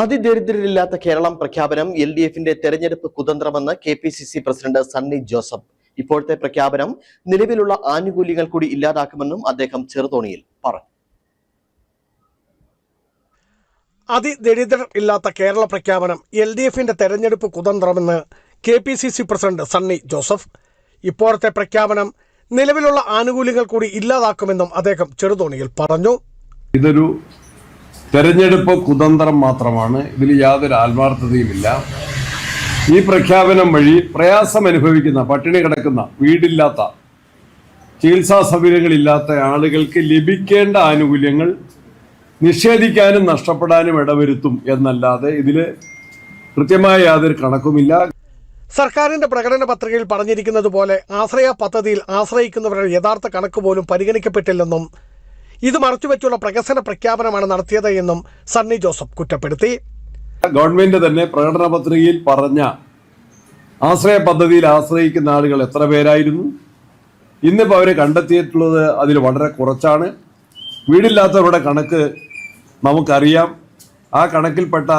അതിദരിദ്രരില്ലാത്ത കേരളം പ്രഖ്യാപനം L D എഫിന്റെ തെരഞ്ഞെടുപ്പ് കുതന്ത്രമെന്ന് K P C C president Sunny Joseph. ഇപ്പോഴത്തെ പ്രഖ്യാപനം നിലവിലുള്ള ആനുകൂല്യങ്ങൾ കൂടി ഇല്ലാതാക്കുമെന്നും അദ്ദേഹം ചെറുതോണിയിൽ പറഞ്ഞു. അതിദരിദ്രർ ഇല്ലാത്ത കേരള പ്രഖ്യാപനം എൽ ഡി എഫിന്റെ തെരഞ്ഞെടുപ്പ് കുതന്ത്രമെന്ന് K P C C president Sunny Joseph. ഇപ്പോഴത്തെ പ്രഖ്യാപനം നിലവിലുള്ള ആനുകൂല്യങ്ങൾ കൂടി ഇല്ലാതാക്കുമെന്നും അദ്ദേഹം ചെറുതോണിയിൽ പറഞ്ഞു. ഇതൊരു തെരഞ്ഞെടുപ്പ് കുതന്ത്രം മാത്രമാണ്. ഇതിൽ യാതൊരു ആത്മാർത്ഥതയുമില്ല. ഈ പ്രഖ്യാപനം വഴി പ്രയാസം അനുഭവിക്കുന്ന പട്ടിണി കിടക്കുന്ന വീടില്ലാത്ത ചികിത്സാ സൗകര്യങ്ങളില്ലാത്ത ആളുകൾക്ക് ലഭിക്കേണ്ട ആനുകൂല്യങ്ങൾ നിഷേധിക്കാനും നഷ്ടപ്പെടാനും ഇടവരുത്തും എന്നല്ലാതെ ഇതിൽ കൃത്യമായ യാതൊരു കണക്കുമില്ല. സർക്കാരിന്റെ പ്രകടന പത്രികയിൽ പറഞ്ഞിരിക്കുന്നത് പോലെ ആശ്രയ പദ്ധതിയിൽ ആശ്രയിക്കുന്നവരുടെ യഥാർത്ഥ കണക്ക് പോലും പരിഗണിക്കപ്പെട്ടില്ലെന്നും ഇത് മറച്ചുവെച്ചുള്ള പ്രകസന പ്രഖ്യാപനമാണ് നടത്തിയത് എന്നും സണ്ണി ജോസഫ് കുറ്റപ്പെടുത്തി. ഗവൺമെന്റ് തന്നെ പ്രകടന പത്രികയിൽ പറഞ്ഞ ആശ്രയ പദ്ധതിയിൽ ആശ്രയിക്കുന്ന ആളുകൾ എത്ര പേരായിരുന്നു? ഇന്നിപ്പോൾ അവരെ കണ്ടെത്തിയിട്ടുള്ളത് അതിൽ വളരെ കുറച്ചാണ്. വീടില്ലാത്തവരുടെ കണക്ക് നമുക്കറിയാം. ആ കണക്കിൽപ്പെട്ട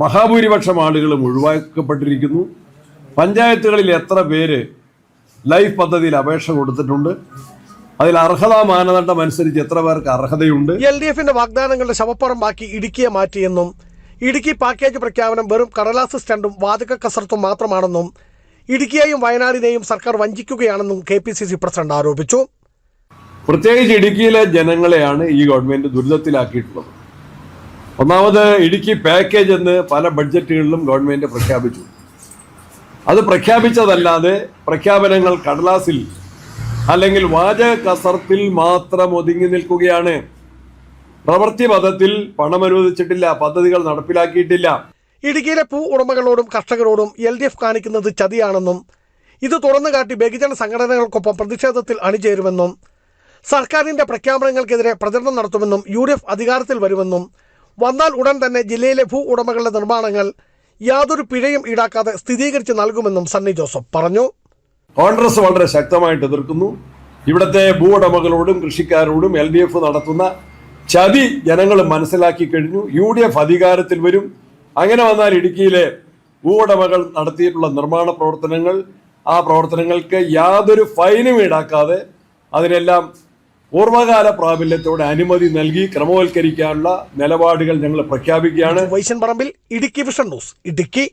മഹാഭൂരിപക്ഷം ആളുകളും ഒഴിവാക്കപ്പെട്ടിരിക്കുന്നു. പഞ്ചായത്തുകളിൽ എത്ര പേര് ലൈഫ് പദ്ധതിയിൽ അപേക്ഷ കൊടുത്തിട്ടുണ്ട്? അതിൽ അർഹതാ മാനദണ്ഡം അനുസരിച്ച് എത്ര പേർക്ക് അർഹതയുണ്ട്? എൽ ഡി എഫിന്റെ വാഗ്ദാനങ്ങളുടെ ശവപ്പുറമ്പാക്കി ഇടുക്കിയെ മാറ്റിയെന്നും ഇടുക്കി പാക്കേജ് പ്രഖ്യാപനം വെറും കടലാസ് സ്റ്റണ്ടും വാതക കസർത്തും മാത്രമാണെന്നും ഇടുക്കിയെയും വയനാടിനെയും സർക്കാർ വഞ്ചിക്കുകയാണെന്നും K P C C president ആരോപിച്ചു. പ്രത്യേകിച്ച് ഇടുക്കിയിലെ ജനങ്ങളെയാണ് ഈ ഗവൺമെന്റ് ദുരിതത്തിലാക്കിയിട്ടുള്ളത്. ഒന്നാമത് ഇടുക്കി പാക്കേജ് എന്ന് പല ബഡ്ജറ്റുകളിലും ഗവൺമെന്റ് പ്രഖ്യാപിച്ചു. അത് പ്രഖ്യാപിച്ചതല്ലാതെ പ്രഖ്യാപനങ്ങൾ കടലാസിൽ അല്ലെങ്കിൽ വാചക കസർത്തിൽ മാത്രം ഒതുങ്ങി നിൽക്കുകയാണ്. പ്രവൃത്തി പദത്തിൽ പണം അനുവദിച്ചിട്ടില്ല പദ്ധതികൾ നടപ്പിലാക്കിയിട്ടില്ല. ഇടുക്കിയിലെ ഭൂ ഉടമകളോടും കർഷകരോടും എൽ ഡി എഫ് കാണിക്കുന്നത് ചതിയാണെന്നും ഇത് തുറന്നു കാട്ടി ബഹുജന സംഘടനകൾക്കൊപ്പം പ്രതിഷേധത്തിൽ അണിചേരുമെന്നും സർക്കാരിന്റെ പ്രഖ്യാപനങ്ങൾക്കെതിരെ പ്രചരണം നടത്തുമെന്നും യു ഡി എഫ് അധികാരത്തിൽ വരുമെന്നും വന്നാൽ ഉടൻ തന്നെ ജില്ലയിലെ ഭൂ ഉടമകളുടെ നിർമ്മാണങ്ങൾ യാതൊരു പിഴയും ഈടാക്കാതെ സ്ഥിരീകരിച്ച് നൽകുമെന്നും സണ്ണി ജോസഫ് പറഞ്ഞു. കോൺഗ്രസ് വളരെ ശക്തമായിട്ട് എതിർക്കുന്നു. ഇവിടുത്തെ ഭൂവുടമകളോടും കൃഷിക്കാരോടും എൽ ഡി എഫ് നടത്തുന്ന ചതി ജനങ്ങൾ മനസ്സിലാക്കി കഴിഞ്ഞു. യു ഡി എഫ് അധികാരത്തിൽ വരും. അങ്ങനെ വന്നാൽ ഇടുക്കിയിലെ ഭൂവുടമകൾ നടത്തിയിട്ടുള്ള നിർമ്മാണ പ്രവർത്തനങ്ങൾ ആ പ്രവർത്തനങ്ങൾക്ക് യാതൊരു ഫൈനും ഈടാക്കാതെ അതിനെല്ലാം പൂർവകാല പ്രാബല്യത്തോടെ അനുമതി നൽകി ക്രമവൽക്കരിക്കാനുള്ള നിലപാടുകൾ ഞങ്ങൾ പ്രഖ്യാപിക്കുകയാണ്. Vaishan Parambil Idukki vision news. Idukki